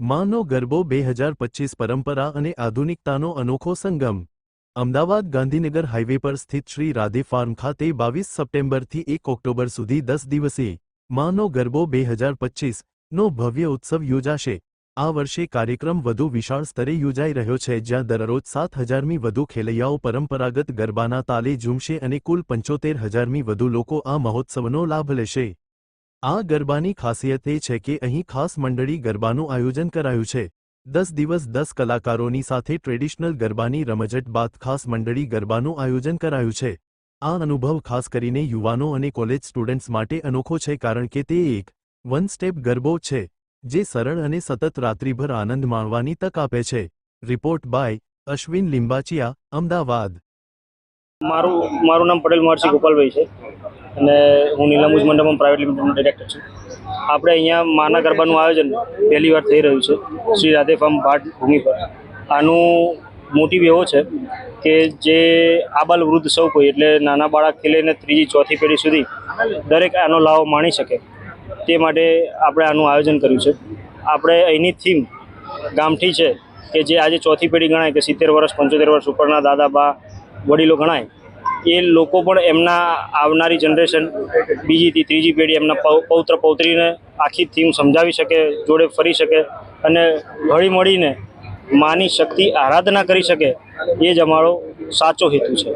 માનો ગરબો બે હજાર પચીસ પરંપરા અને આધુનિકતાનો અનોખો સંગમ. અમદાવાદ ગાંધીનગર હાઇવે પર સ્થિત શ્રી રાધે ફાર્મ ખાતે બાવીસ સપ્ટેમ્બરથી એક ઓક્ટોબર સુધી દસ દિવસે માનો ગરબો બે હજાર પચીસ નો ભવ્ય ઉત્સવ યોજાશે. આ વર્ષે કાર્યક્રમ વધુ વિશાળ સ્તરે યોજાઈ રહ્યો છે, જ્યાં દરરોજ સાત હજારમી વધુ ખેલૈયાઓ પરંપરાગત ગરબાના તાલે ઝૂમશે અને કુલ પંચોતેર હજારમી વધુ લોકો આ મહોત્સવનો લાભ લેશે. આ ગરબાની ખાસિયત એ છે કે અહીં ખાસ મંડળી ગરબાનું આયોજન કરાયું છે. દસ દિવસ દસ કલાકારોની સાથે ટ્રેડિશનલ ગરબાની રમઝટ બાદ ખાસ મંડળી ગરબાનું આયોજન કરાયું છે. આ અનુભવ ખાસ કરીને યુવાનો અને કોલેજ સ્ટુડન્ટ્સ માટે અનોખો છે કારણ કે તે એક વન સ્ટેપ ગરબો છે, જે સરળ અને સતત રાત્રિભર આનંદ માણવાની તક આપે છે. Report by Ashwin Limbachiya, Ahmedabad. મારું મારું નામ પટેલ મહર્ષિ ગોપાલભાઈ છે. અને હું નીલમુજ મંડપમ પ્રાઇવેટ લિમિટેડનો ડિરેક્ટર છું. આપણે અહીંયા માના ગરબાનું આયોજન પહેલી વાર થઈ રહ્યું છે, શ્રી રાધે ફાર્મ ભાટ ભૂમિ પર. આનું મોટિવ એવો છે કે જે આબાલ વૃદ્ધ સૌ કોઈ, એટલે નાના બાળકથી લઈને ત્રીજી, ચોથી પેઢી સુધી દરેક આનો લાભ માણી શકે. તે માટે આપણે આનું આયોજન કર્યું છે. આપણે અહીંની થીમ ગામઠી છે કે જે આજે ચોથી પેઢી ગણાય કે સિત્તેર વર્ષ, પંચોતેર વર્ષ ઉપરના દાદા, બા, વડીલો ગણાય એ લોકો પણ એમના આવનારી જનરેશન બીજીથી ત્રીજી પેઢી એમના પૌત્ર પૌત્રીને આખી થીમ સમજાવી શકે, જોડે ફરી શકે અને હળી મળીને માની શક્તિ આરાધના કરી શકે, એ જ અમારો સાચો હેતુ છે.